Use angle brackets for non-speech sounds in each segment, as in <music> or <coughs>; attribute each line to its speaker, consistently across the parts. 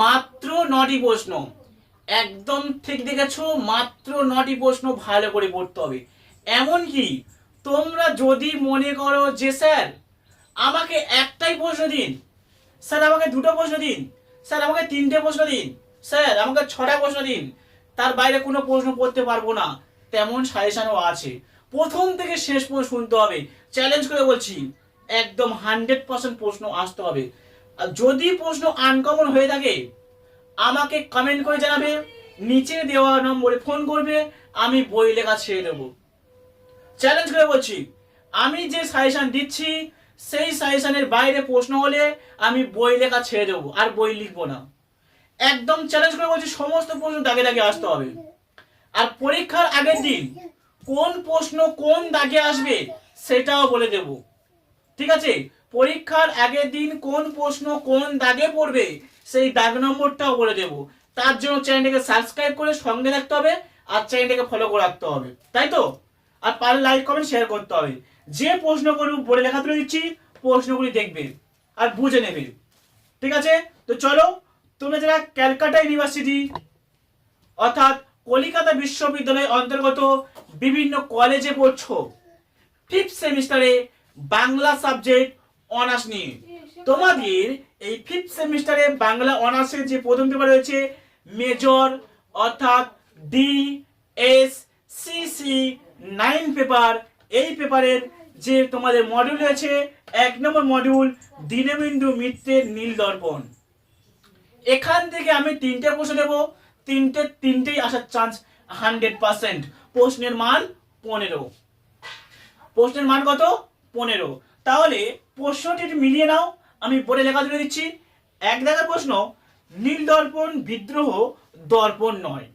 Speaker 1: মাত্র নটি প্রশ্ন। একদম ঠিক দেখেছ, মাত্র নটি প্রশ্ন ভালো করে পড়তে হবে। এমনকি তোমরা যদি মনে করো যে, স্যার, আমাকে একটাই প্রশ্ন দিন। স্যার, আমাকে দুটো প্রশ্ন দিন। স্যার, আমাকে তিনটে প্রশ্ন দিন। স্যার, আমাকে ছটা প্রশ্ন দিন। তার বাইরে কোনো প্রশ্ন করতে পারব না। তেমন সাজেশানও আছে। প্রথম থেকে শেষ পর্যন্ত শুনতে হবে। চ্যালেঞ্জ করে বলছি, একদম হান্ড্রেড পার্সেন্ট প্রশ্ন আসতে হবে। যদি প্রশ্ন আনকমন হয়ে থাকে, আমাকে কমেন্ট করে জানাবে, নিচে দেওয়া নম্বরে ফোন করবে, আমি বই লেখা ছেড়ে দেবো। চ্যালেঞ্জ করে বলছি, আমি যে সাজেশন দিচ্ছি, সেই সাজেশনের বাইরে প্রশ্ন হলে আমি বই লেখা ছেড়ে দেবো, আর বই লিখব না। একদম চ্যালেঞ্জ করে বলছি, সমস্ত প্রশ্ন দাগে দাগে আসতে হবে। আর পরীক্ষার আগের দিন কোন প্রশ্ন কোন দাগে আসবে, সেটাও বলে দেব। ঠিক আছে? পরীক্ষার আগের দিন কোন প্রশ্ন কোন দাগে পড়বে, সেই দাগ নম্বরটাও বলে দেব। তার জন্য চ্যানেলটাকে সাবস্ক্রাইব করে সঙ্গে রাখতে হবে আর চ্যানেলটাকে ফলো করে রাখতে হবে। তাই তো? আর পারলে লাইক কমেন্ট শেয়ার করতে হবে। যে প্রশ্নগুলো বলে লেখা তুলে দিচ্ছি, প্রশ্নগুলি দেখবে আর বুঝে নেবে। ঠিক আছে? তো চলো, তোমরা যারা ক্যালকাটা ইউনিভার্সিটি অর্থাৎ কলিকাতা বিশ্ববিদ্যালয়ের অন্তর্গত বিভিন্ন কলেজে পড়ছো ফিফথ সেমিস্টারে বাংলা সাবজেক্ট অনার্স নিয়ে তোমাদের এই ফিফথ সেমিস্টারে বাংলা অনার্সের যে প্রথম পেপার রয়েছে মেজর অর্থাৎ D S C C nine paper এই পেপারের যে তোমাদের মডিউল রয়েছে এক নম্বর মডিউল দীনবিন্দু মিত্রের নীল দর্পণ। এখান থেকে আমি তিনটে প্রশ্ন দেব তিনটে তিনটেই আসার চান্স হান্ড্রেড পার্সেন্ট প্রশ্নের মান পনেরো। প্রশ্নের মান কত? পনেরো। তাহলে প্রশ্নটি মিলিয়ে নাও আমি পড়ে লেখা তুলে দিচ্ছি। এক দেখার প্রশ্ন নীল দর্পণ বিদ্রোহ দর্পণ নয়।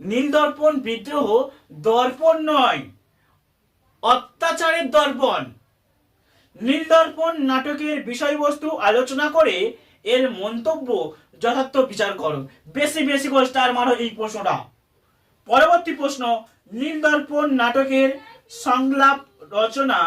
Speaker 1: নীল দর্পণ বিদ্রোহ দর্পণ নয় অত্যাচারের দর্পণ। নীল দর্পণ নাটকের বিষয়বস্তু আলোচনা করে এর মন্তব্য যথার্থ বিচার করো। বেশি বেশি করে স্টার মারো এই প্রশ্নটা। পরবর্তী প্রশ্ন নীল দর্পণ নাটকের সংলাপ রচনা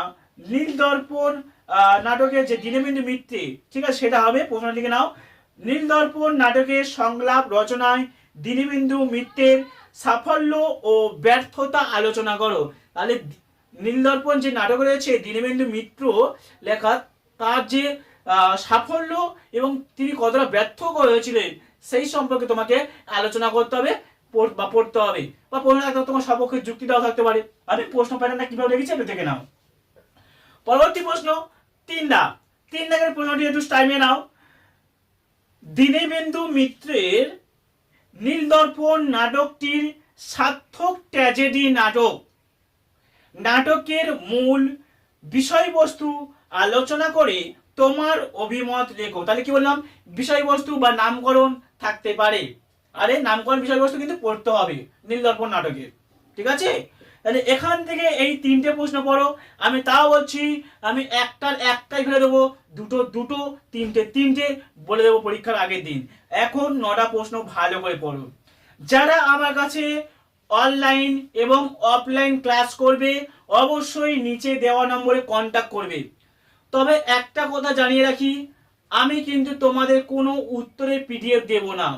Speaker 1: নীলদর্পণ আহ, নাটকের যে দীনবিন্দু মিত্রে ঠিক আছে, সেটা হবে প্রশ্ন লিখে নাও। নীলদর্পণ নাটকের সংলাপ রচনায় দীনবিন্দু মিত্রের সাফল্য ও ব্যর্থতা আলোচনা করো। তাহলে নীলদর্পণ যে নাটক রয়েছে দীনবন্ধু মিত্র লেখা, তার যে সাফল্য এবং তিনি কতটা ব্যর্থ হয়েছিলেন, সেই সম্পর্কে তোমাকে আলোচনা করতে হবে, পড়- বা পড়তে হবে। বা থাকতে তোমার সপক্ষে যুক্তি দেওয়া থাকতে পারে। আমি প্রশ্ন প্যাটার্নটা কীভাবে লিখেছি একটু দেখে নাও। পরবর্তী প্রশ্ন, তিন দাগ। তিন দাগের প্রশ্নটি একটু টাইমে নাও। দীনবন্ধু মিত্রের নীলদর্পণ নাটকটির সার্থক ট্র্যাজেডি নাটক। নাটকের মূল বিষয়বস্তু আলোচনা করে তোমার অভিমত লেখো। তাহলে কি বললাম? বিষয়বস্তু বা নামকরণ থাকতে পারে। আরে নামকরণ বিষয়বস্তু কিন্তু পড়তে হবে নীলদর্পণ নাটকের ঠিক আছে? তাহলে এখান থেকে এই তিনটে প্রশ্ন পড়ো। আমি তাও বলছি, আমি একটার একটাই ফেলে দেবো, দুটো দুটো, তিনটে তিনটে বলে দেবো পরীক্ষার আগের দিন। এখন নটা প্রশ্ন ভালো করে পড়ো। যারা আমার কাছে অনলাইন এবং অফলাইন ক্লাস করবে, অবশ্যই নিচে দেওয়া নম্বরে কন্ট্যাক্ট করবে। তবে একটা কথা জানিয়ে রাখি, আমি কিন্তু তোমাদের কোনো উত্তরের পিডিএফ দেব না।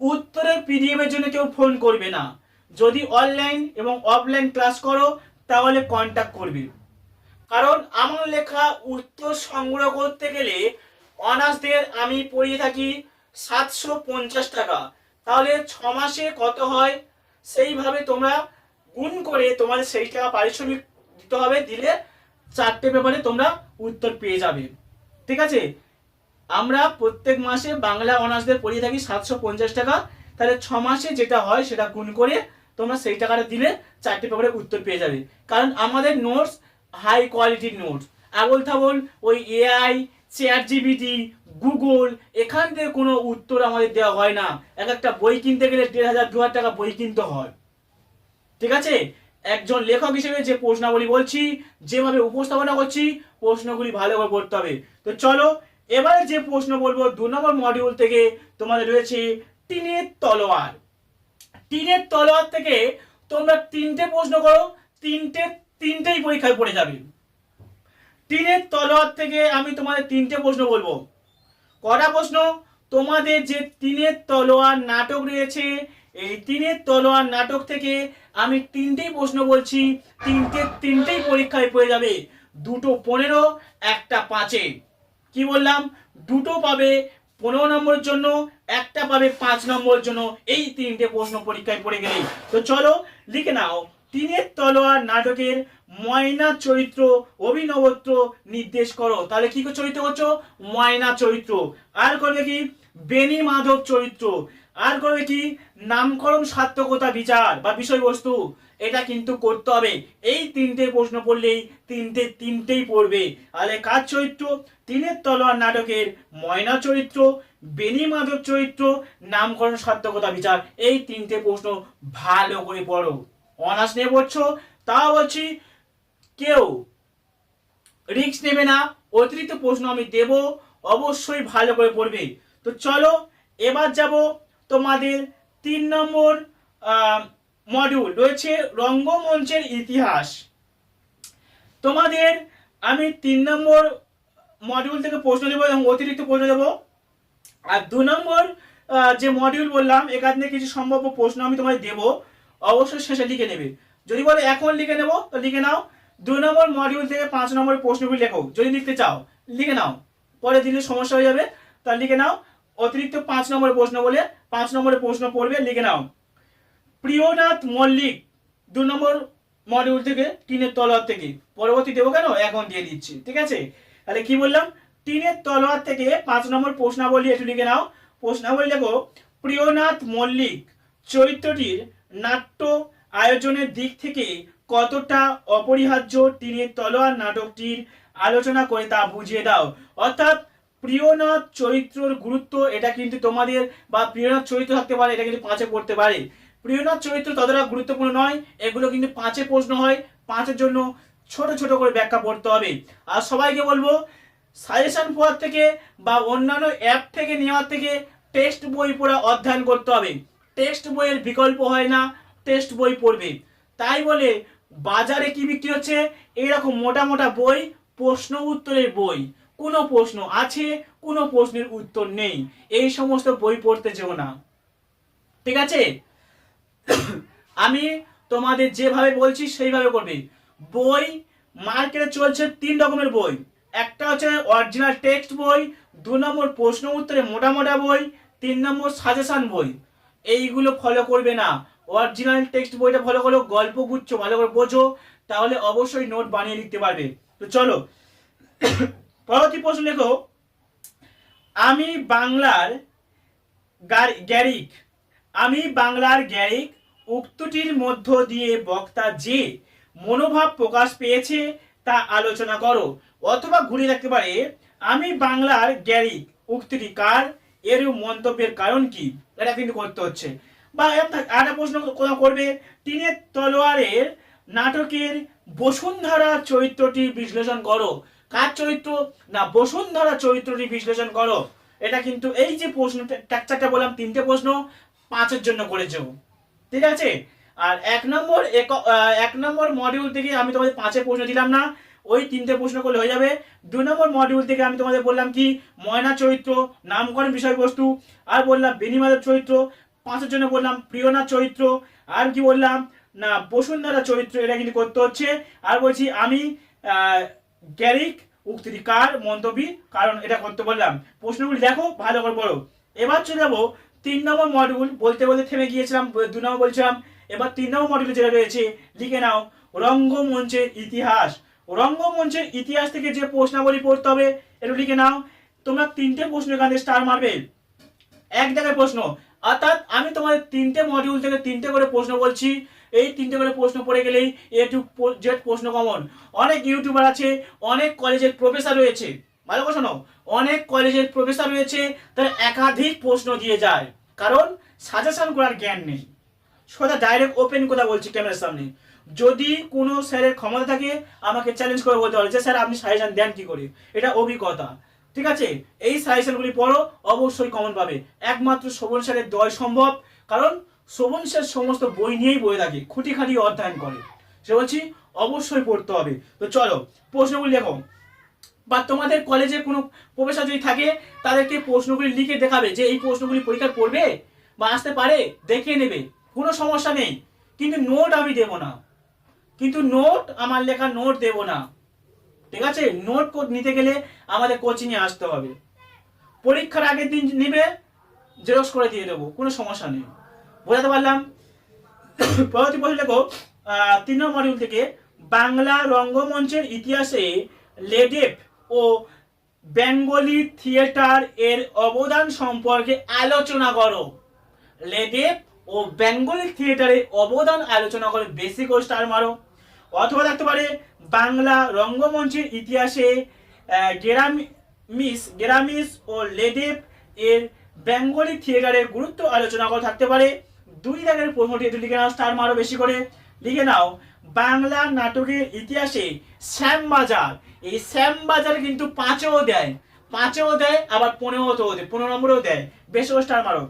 Speaker 1: উত্তরের পিডিএফ এর জন্য কেউ ফোন করবে না। যদি অনলাইন এবং অফলাইন ক্লাস করো, তাহলে কন্ট্যাক্ট করবে। কারণ আমার লেখা উত্তর সংগ্রহ করতে গেলে অনার্সদের আমি পড়িয়ে থাকি সাতশো পঞ্চাশ টাকা। তাহলে ছ মাসে কত হয়? সেইভাবে তোমরা গুণ করে তোমাদের সেই টাকা পারিশ্রমিক দিতে হবে, দিলে চারটে পেপারে তোমরা উত্তর পেয়ে যাবে। ঠিক আছে? আমরা প্রত্যেক মাসে বাংলা অনার্সদের পড়িয়ে থাকি সাতশো পঞ্চাশ টাকা। তাহলে ছ মাসে যেটা হয় সেটা গুণ করে তোমরা সেই টাকাটা দিলে চারটে পেপারে উত্তর পেয়ে যাবে। কারণ আমাদের নোটস হাই কোয়ালিটির নোটস আবল থাবল ওই এআই চেয়ার জিবিটি গুগল এখান থেকে কোনো উত্তর আমাদের দেওয়া হয় না। এক একটা বই কিনতে গেলে দেড় হাজার, দু হাজার টাকা বই কিনতে হয়। ঠিক আছে? একজন লেখক হিসেবে যে প্রশ্নাবলী বলছি, যেভাবে উপস্থাপনা করছি, প্রশ্নগুলি ভালো করে পড়তে হবে। তো চলো, এবারে যে প্রশ্ন বলব, দু নম্বর মডিউল থেকে তোমাদের রয়েছে টিনের তলোয়ার। টিনের তলোয়ার থেকে তোমরা তিনটে প্রশ্ন করো, তিনটে, তিনটেই পরীক্ষায় পড়ে যাবে। টিনের তলোয়ার থেকে আমি তোমাদের তিনটে প্রশ্ন বলব। কটা প্রশ্ন? তোমাদের যে তিনের তলোয়ার নাটক রয়েছে, এই তিনের তলোয়ার নাটক থেকে আমি তিনটেই প্রশ্ন বলছি, তিনটে, তিনটেই পরীক্ষায় পড়ে যাবে। দুটো পনেরো, একটা পাঁচে। কি বললাম? দুটো পাবে পনেরো নম্বরের জন্য, একটা পাবে পাঁচ নম্বরের জন্য, এই তিনটে প্রশ্ন পরীক্ষায় পড়ে গেলেই। তো চলো, লিখে নাও। তিনের তলোয়ার নাটকের ময়না চরিত্র, অভিনবত্ব নির্দেশ করো। তাহলে কি চরিত্র করছ? ময়না চরিত্র। আর করবে কি? বেনি মাধব চরিত্র। আর করবে কি? নামকরণ সার্থকতা বিচার বা বিষয়বস্তু। এটা কিন্তু করতে হবে। এই তিনটে প্রশ্ন পড়লেই তিনটে তিনটেই পড়বে। তাহলে কাজ চরিত্র? তিনের তলোয়ার নাটকের ময়না চরিত্র, বেনি মাধব চরিত্র, নামকরণ সার্থকতা বিচার। এই তিনটে প্রশ্ন ভালো করে পড়ো। অনার্স নিয়ে পড়ছো? তাও বলছি, কেউ রিস্ক নেবে না। অতিরিক্ত প্রশ্ন আমি দেব। অবশ্যই ভালো করে পড়বে। তো চলো, এবার যাব তোমাদের তিন নম্বর মডিউল রয়েছে রঙ্গমঞ্চের ইতিহাস। তোমাদের আমি তিন নম্বর মডিউল থেকে প্রশ্ন দেবো এবং অতিরিক্ত প্রশ্ন দেবো। আর দু নম্বর যে মডিউল বললাম, এখান কিছু সম্ভাব্য প্রশ্ন আমি তোমাদের দেবো। অবশ্যই শেষে লিখে নেবে। যদি বলো এখন লিখে নেব, তো লিখে নাও। দু নম্বর মডিউল থেকে পাঁচ নম্বর প্রশ্নগুলি লেখো। যদি লিখতে চাও, লিখে নাও। পরে দিলে সমস্যা হয়ে যাবে। তা লিখে নাও। অতিরিক্ত পাঁচ নম্বরের প্রশ্ন বলে পাঁচ নম্বরের প্রশ্ন পড়বে, লিখে নাও। প্রিয়নাথ মল্লিক, দু নম্বর মডিউল থেকে, টিনের তলোয়ার থেকে। পরবর্তী দেবো কেন? এখন দিয়ে দিচ্ছি, ঠিক আছে? তাহলে কি বললাম? টিনের তলোয়ার থেকে পাঁচ নম্বর প্রশ্নাবলী একটু লিখে নাও। প্রশ্নাবলী লেখো প্রিয়নাথ মল্লিক, চরিত্রটির নাট্য আয়োজনের দিক থেকে কতটা অপরিহার্য টিনের তলোয়ার নাটকটির আলোচনা করে তা বুঝিয়ে দাও। অর্থাৎ প্রিয়নাথ চরিত্রর গুরুত্ব এটা কিন্তু তোমাদের বা প্রিয়নাথ চরিত্র থাকতে পারে, এটা কিন্তু পাঁচে পড়তে পারে। প্রিয়নাথ চরিত্র ততটা গুরুত্বপূর্ণ নয়। এগুলো কিন্তু পাঁচে প্রশ্ন হয়। পাঁচের জন্য ছোট ছোট করে ব্যাখ্যা পড়তে হবে। আর সবাইকে বলব সাজেশন পড়ার থেকে বা অন্যান্য অ্যাপ থেকে নেওয়ার থেকে টেক্সট বই পড়া অধ্যয়ন করতে হবে। টেক্সট বইয়ের বিকল্প হয় না টেক্সট বই পড়বে। তাই বলে বাজারে কি বিক্রি হচ্ছে? এইরকম মোটা মোটা বই, প্রশ্ন উত্তরের বই। কোনো প্রশ্ন আছে, কোনো প্রশ্নের উত্তর নেই। এই সমস্ত বই পড়তে যেও না। ঠিক আছে? আমি তোমাদের যেভাবে বলছি, সেইভাবে করবে। বই মার্কেটে চলছে তিন রকমের বই। একটা হচ্ছে অরিজিনাল টেক্সট বই, দু নম্বর প্রশ্ন উত্তরে মোটা মোটা বই, তিন নম্বর সাজেশন বই। এইগুলো ফলো করবে না। অরিজিনাল টেক্সট বইটা ফলো করো, গল্প গুচ্ছ, ভালো করে বোঝো, তাহলে অবশ্যই নোট বানিয়ে লিখতে পারবে। তো চলো, পরবর্তী প্রশ্ন লেখো। আমি বাংলার গ্যারিক। আমি বাংলার গ্যারিক উক্তিটির মধ্য দিয়ে বক্তা যে মনোভাব প্রকাশ পেয়েছে তা আলোচনা করো, অথবা ঘুরে রাখতে পারে, আমি বাংলার গ্যারি উক্তিটি কার এর মন্তব্যের কারণ কি? এটা কিন্তু করতে হচ্ছে। বা একটা প্রশ্ন কোথাও করবে টিনের তলোয়ারের নাটকের বসুন্ধরা চরিত্রটি বিশ্লেষণ করো। কার চরিত্র? না, বসুন্ধরা চরিত্রটি বিশ্লেষণ করো। এটা কিন্তু এই যে প্রশ্ন চারটা বললাম, তিনটে প্রশ্ন, পাঁচের জন্য করেছ। ঠিক আছে? আর এক নম্বর এক- নম্বর মডিউল থেকে আমি তোমাদের পাঁচে প্রশ্ন দিলাম না, ওই তিনটে প্রশ্ন করলে হয়ে যাবে। দু নম্বর মডিউল থেকে আমি তোমাদের বললাম কি, ময়না চরিত্র, নামকরণ বিষয়বস্তু, আর বললাম বেনিমাদের চরিত্র, পাঁচের জন্য বললাম প্রিয়নাথ চরিত্র, আর কি বললাম? না, বসুন্ধরা চরিত্র, এটা কিন্তু করতে হচ্ছে। আর বলছি আমি গ্যারিক, উক্তিটি কার, মন্তব্য, কারণ এটা করতে বললাম। প্রশ্নগুলি দেখো, ভালো করে পড়ো। এবার চলে যাব তিন নম্বর মডিউল বলতে বলতে থেমে গিয়েছিলাম, দু নম্বর বলছিলাম, এবার তিন নম্বর মডিউলে যেটা রয়েছে, লিখে নাও, রঙ্গমঞ্চের ইতিহাস। রঙ্গমঞ্চের ইতিহাস থেকে যে প্রশ্নাবলী পড়তে হবে, একটু লিখে নাও। তোমরা তিনটে প্রশ্ন এখানে স্টার মারবে। এক জায়গায় প্রশ্ন, অর্থাৎ আমি তোমাদের তিনটে মডিউল থেকে তিনটে করে প্রশ্ন বলছি, এই তিনটে করে প্রশ্ন পড়ে গেলেই এ টু জেড প্রশ্ন কমন অনেক ইউটিউবার আছে, অনেক কলেজের প্রফেসর রয়েছে। ভালো কথা শোনো। অনেক কলেজের প্রফেসর রয়েছে, তারা একাধিক প্রশ্ন দিয়ে যায়। কারণ সাজেশন করার জ্ঞান নেই। সোজা ডাইরেক্ট ওপেন কথা বলছি ক্যামেরার সামনে। যদি কোনো স্যারের ক্ষমতা থাকে, আমাকে চ্যালেঞ্জ করে বলতে পারে যে, স্যার, আপনি সাজেশন দেন কি করে? এটা অভিজ্ঞতা। ঠিক আছে? এই সাজেশনগুলি পড়ো, অবশ্যই কমন পাবে। একমাত্র শোভন স্যারের দয় সম্ভব। কারণ শোভন স্যার সমস্ত বই নিয়েই বয়ে থাকে খুঁটি খাটি অধ্যয়ন করে। সে বলছি, অবশ্যই পড়তে হবে। তো চলো, প্রশ্নগুলি দেখো। বা তোমাদের কলেজে কোনো প্রফেসর যদি থাকে, তাদেরকে প্রশ্নগুলি লিখে দেখাবে যে এই প্রশ্নগুলি পরীক্ষায় পড়বে বা আসতে পারে দেখে নেবে। কোনো সমস্যা নেই। কিন্তু নোট আমি দেব না। কিন্তু নোট আমার লেখা নোট দেব না। ঠিক আছে? নোট নিতে গেলে আমাদের কোচিংয়ে আসতে হবে। পরীক্ষার আগের দিন নেবে জেরক্স করে দিয়ে দেবো। কোনো সমস্যা নেই। বোঝাতে পারলাম? <coughs> পরবর্তী প্রশ্ন দেখো। তিন থেকে বাংলা রঙ্গমঞ্চের ইতিহাসে লেডেপ ও বেঙ্গলি থিয়েটার এর অবদান সম্পর্কে আলোচনা করো। লেডেপ ও বেঙ্গলি থিয়েটারের অবদান আলোচনা করে বেশি করে স্টার মারো। অথবা থাকতে পারে বাংলা রঙ্গমঞ্চের ইতিহাসে গেরামিস গেরামিস ও লেডেপ এর বেঙ্গলি থিয়েটারের গুরুত্ব আলোচনা করা থাকতে পারে। দুই দাগের প্রশ্নটি একটু লিখে নাও স্টার মারো বেশি করে। লিখে নাও বাংলা নাটকের ইতিহাসে শ্যাম বাজার এই শ্যাম বাজার কিন্তু পাঁচেও দেয় পাঁচেও দেয় আবার পনেরোতেও দেয় পনেরো নম্বরেও দেয় বেশ স্টার মারো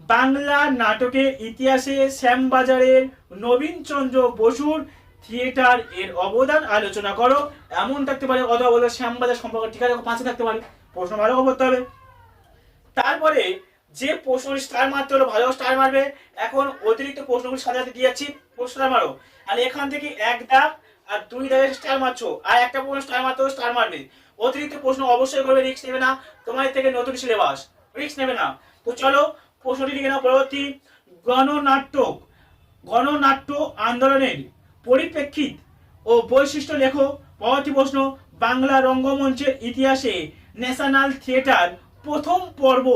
Speaker 1: বাংলা নাটকের ইতিহাসে শ্যামবাজারের নবীনচন্দ্র বসুর থিয়েটার এর অবদান আলোচনা করো। এমন থাকতে পারে, অথবা শ্যামবাজার সম্পর্কে ঠিক আছে পাঁচে থাকতে পারে। প্রশ্ন ভালো করতে হবে। তারপরে যে প্রশ্ন স্টার মারতে হলো, ভালো স্টার মারবে। এখন অতিরিক্ত প্রশ্নগুলি সাজাতে যাচ্ছি স্টার মারো। আর এখান থেকে এক দাগ আর দুই দাগের স্টার মারছো। আর একটা প্রশ্ন স্টার মারতে স্টার মারবে। অতিরিক্ত প্রশ্ন অবশ্যই করবে রিক্স নেবে না। তোমাদের থেকে নতুন সিলেবাস রিক্স নেবে না। তো চলো, প্রশ্নটি লিখে নাও পরবর্তী। গণনাট্যক, গণনাট্য আন্দোলনের পরিপ্রেক্ষিত ও বৈশিষ্ট্য লেখো। পরবর্তী প্রশ্ন, বাংলা রঙ্গমঞ্চের ইতিহাসে ন্যাশনাল থিয়েটার প্রথম পর্ব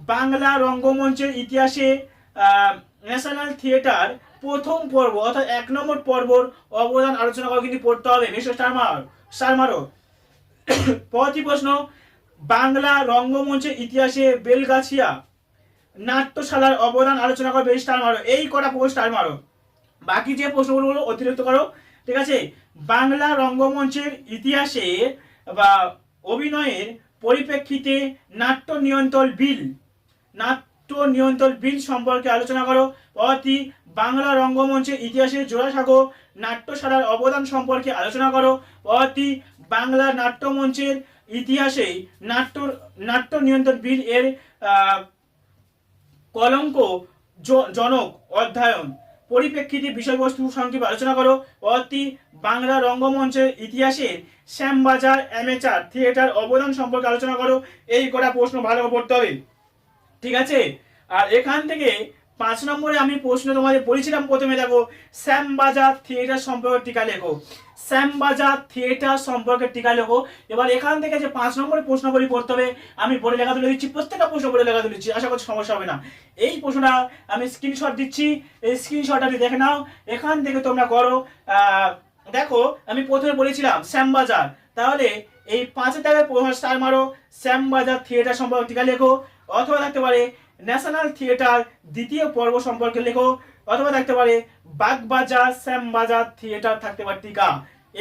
Speaker 1: বাংলা রঙ্গমঞ্চের ইতিহাসে ন্যাশনাল থিয়েটার প্রথম পর্ব, অর্থাৎ এক নম্বর পর্বর অবদান আলোচনা করে কিন্তু পড়তে হবে, মিস্টার স্টার মার স্টার পরবর্তী প্রশ্ন, বাংলা রঙ্গমঞ্চের ইতিহাসে বেলগাছিয়া নাট্যশালার অবদান আলোচনা করবে স্টার মারো এই কটা প্রশ্ন স্টার মারো বাকি যে প্রশ্নগুলো অতিরিক্ত করো। ঠিক আছে? বাংলা রঙ্গমঞ্চের ইতিহাসে বা অভিনয়ের পরিপ্রেক্ষিতে নাট্য নিয়ন্ত্রণ বিল নাট্য নিয়ন্ত্রণ বিল সম্পর্কে আলোচনা করো। অতি বাংলা রঙ্গমঞ্চের ইতিহাসে জোড়া জোড়াসাঁকো নাট্যশালার অবদান সম্পর্কে আলোচনা করো। অতি বাংলা নাট্যমঞ্চের ইতিহাসে নাট্য নাট্য নিয়ন্ত্রণ বিল এর কলঙ্ক জনক অধ্যয়ন পরিপ্রেক্ষিতে বিষয়বস্তু সংক্ষেপে আলোচনা করো। অতি বাংলা রঙ্গমঞ্চের ইতিহাসে শ্যামবাজার অ্যামেচার থিয়েটার অবদান সম্পর্কে আলোচনা করো। এই কটা প্রশ্ন ভালো পড়তে হবে। ঠিক আছে? আর এখান থেকে পাঁচ নম্বরে আমি প্রশ্ন তোমাদের বলেছিলাম প্রথমে, দেখো, শ্যামবাজার থিয়েটার সম্পর্কে টিকা লেখো। শ্যামবাজার থিয়েটার সম্পর্কে টিকা লেখো। এবার এখান থেকে যে পাঁচ নম্বরে প্রশ্ন বলি পড়তে হবে, আমি বলে লেখা তুলে দিচ্ছি, প্রত্যেকটা প্রশ্ন বলে লেখা তুলেছি আশা করছি সমস্যা হবে না। এই প্রশ্নটা আমি স্ক্রিনশট দিচ্ছি, এই স্ক্রিনশটটা তুমি দেখে নাও। এখান থেকে তোমরা করো দেখো, আমি প্রথমে বলেছিলাম শ্যামবাজার। তাহলে এই পাঁচে টাকার স্টার মারো, শ্যামবাজার থিয়েটার সম্পর্কে টিকা লেখো। অথবা থাকতে পারে ন্যাশনাল থিয়েটার দ্বিতীয় পর্ব সম্পর্কে লেখো, অথবা থাকতে পারে বাগবাজার শ্যামবাজার থিয়েটার থাকতে পারে টিকা।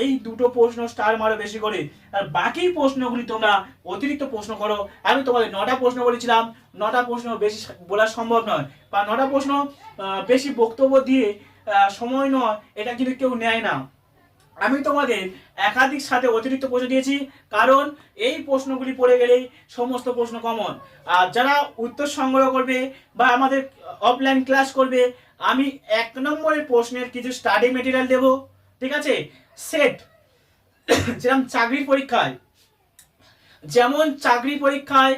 Speaker 1: এই দুটো প্রশ্ন স্টার মারো বেশি করে। আর বাকি প্রশ্নগুলি তোমরা অতিরিক্ত প্রশ্ন করো। আমি তোমাদের নটা প্রশ্ন বলেছিলাম। নটা প্রশ্ন বেশি বলা সম্ভব নয়। বা নটা প্রশ্ন বেশি বক্তব্য দিয়ে সময় নয়, এটা কিন্তু কেউ নেয় না। আমি তোমাদের একাধিক সাথে অতিরিক্ত প্রশ্ন দিয়েছি, কারণ এই প্রশ্নগুলি পড়ে গেলেই সমস্ত প্রশ্ন কমন আর যারা উত্তর সংগ্রহ করবে বা আমাদের অফলাইন ক্লাস করবে, আমি এক নম্বরের প্রশ্নের কিছু স্টাডি মেটেরিয়াল দেব, ঠিক আছে? সেট যেরকম চাকরির পরীক্ষায়। যেমন চাকরি পরীক্ষায়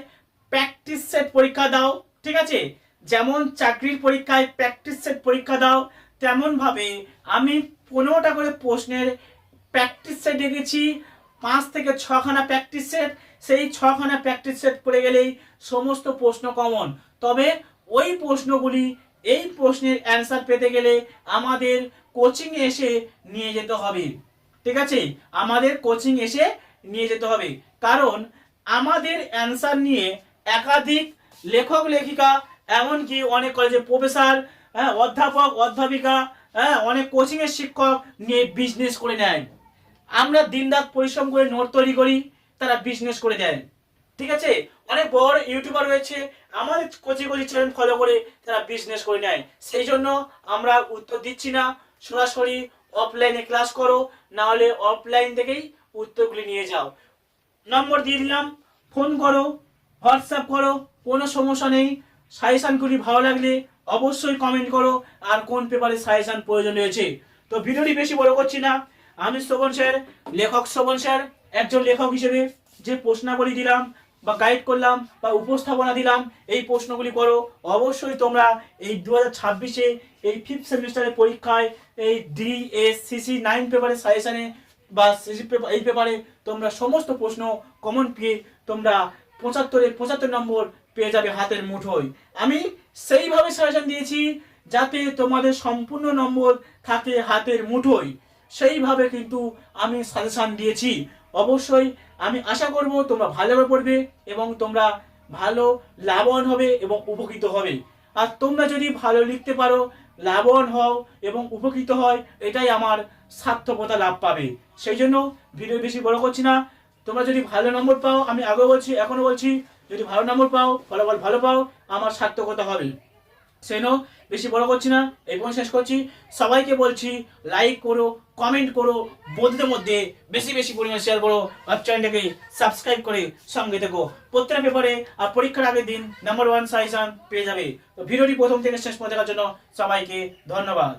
Speaker 1: প্র্যাকটিস সেট পরীক্ষা দাও, ঠিক আছে? যেমন চাকরির পরীক্ষায় প্র্যাকটিস সেট পরীক্ষা দাও, তেমনভাবে আমি পনেরোটা করে প্রশ্নের প্র্যাকটিস সেট রেখেছি পাঁচ থেকে ছখানা প্র্যাকটিস সেট সেই ছখানা প্র্যাকটিস সেট পড়ে গেলেই সমস্ত প্রশ্ন কমন তবে ওই প্রশ্নগুলি, এই প্রশ্নের অ্যান্সার পেতে গেলে আমাদের কোচিং এসে নিয়ে যেতে হবে। ঠিক আছে? আমাদের কোচিং এসে নিয়ে যেতে হবে। কারণ আমাদের অ্যান্সার নিয়ে একাধিক লেখক লেখিকা এমনকি অনেক কলেজে প্রফেসর হ্যাঁ অধ্যাপক, অধ্যাপিকা হ্যাঁ অনেক কোচিংয়ের শিক্ষক নিয়ে বিজনেস করে নেয়। আমরা দিনরাত পরিশ্রম করে নোট তৈরি করি, তারা বিজনেস করে দেয়। ঠিক আছে? অনেক বড় ইউটিউবার রয়েছে, আমাদের কোচিং কোচিং চ্যানেল ফলো করে তারা বিজনেস করে নেয়। সেই জন্য আমরা উত্তর দিচ্ছি না। সরাসরি অফলাইনে ক্লাস করো, না হলে অফলাইন থেকেই উত্তরগুলি নিয়ে যাও। নম্বর দিয়ে দিলাম ফোন করো হোয়াটসঅ্যাপ করো, কোনো সমস্যা নেই। সাজেশানগুলি ভালো লাগলে অবশ্যই কমেন্ট করো আর কোন পেপারে সাজেশান প্রয়োজন রয়েছে তো ভিডিওটি বেশি বড় করছি না। আমি শ্রবণ স্যার, লেখক শ্রবণ স্যার, একজন লেখক হিসেবে যে প্রশ্নাবলী দিলাম বা গাইড করলাম বা উপস্থাপনা দিলাম, এই প্রশ্নগুলি করো। অবশ্যই তোমরা এই দু ছাব্বিশে এই ফিফথ সেমিস্টারের পরীক্ষায় এই ডি এস সিসি নাইন পেপারের সাজেশানে বা সিসি পেপার এই পেপারে তোমরা সমস্ত প্রশ্ন কমন পেয়ে তোমরা পঁচাত্তরের পঁচাত্তর নম্বর পেয়ে যাবে হাতের মুঠোয়। আমি সেইভাবে সাজেশন দিয়েছি যাতে তোমাদের সম্পূর্ণ নম্বর থাকে হাতের মুঠোয়। সেইভাবে কিন্তু আমি সাজেশন দিয়েছি। অবশ্যই আমি আশা করব তোমরা ভালোভাবে পড়বে এবং তোমরা ভালো লাভবান হবে এবং উপকৃত হবে। আর তোমরা যদি ভালো লিখতে পারো লাভবান হও এবং উপকৃত হয়, এটাই আমার সার্থকতা লাভ পাবে। সেই জন্য ভিডিও বেশি বড় করছি না। তোমরা যদি ভালো নম্বর পাও, আমি আগেও বলছি এখনও বলছি যদি ভালো নম্বর পাও, ফলাফল ভালো পাও, আমার সার্থকতা হবে। সেন, বেশি বড় করছি না পর্যন্ত শেষ করছি। সবাইকে বলছি লাইক করো কমেন্ট করো, বন্ধুদের মধ্যে বেশি বেশি পরিমাণে শেয়ার করো, আর চ্যানেলটাকে সাবস্ক্রাইব করে সঙ্গে থেকো। প্রত্যেকটা পেপারে আর পরীক্ষার আগের দিন নাম্বার ওয়ান সাজেশন পেয়ে যাবে। তো ভিডিওটি প্রথম থেকে শেষ পর্যন্ত দেখার জন্য সবাইকে ধন্যবাদ।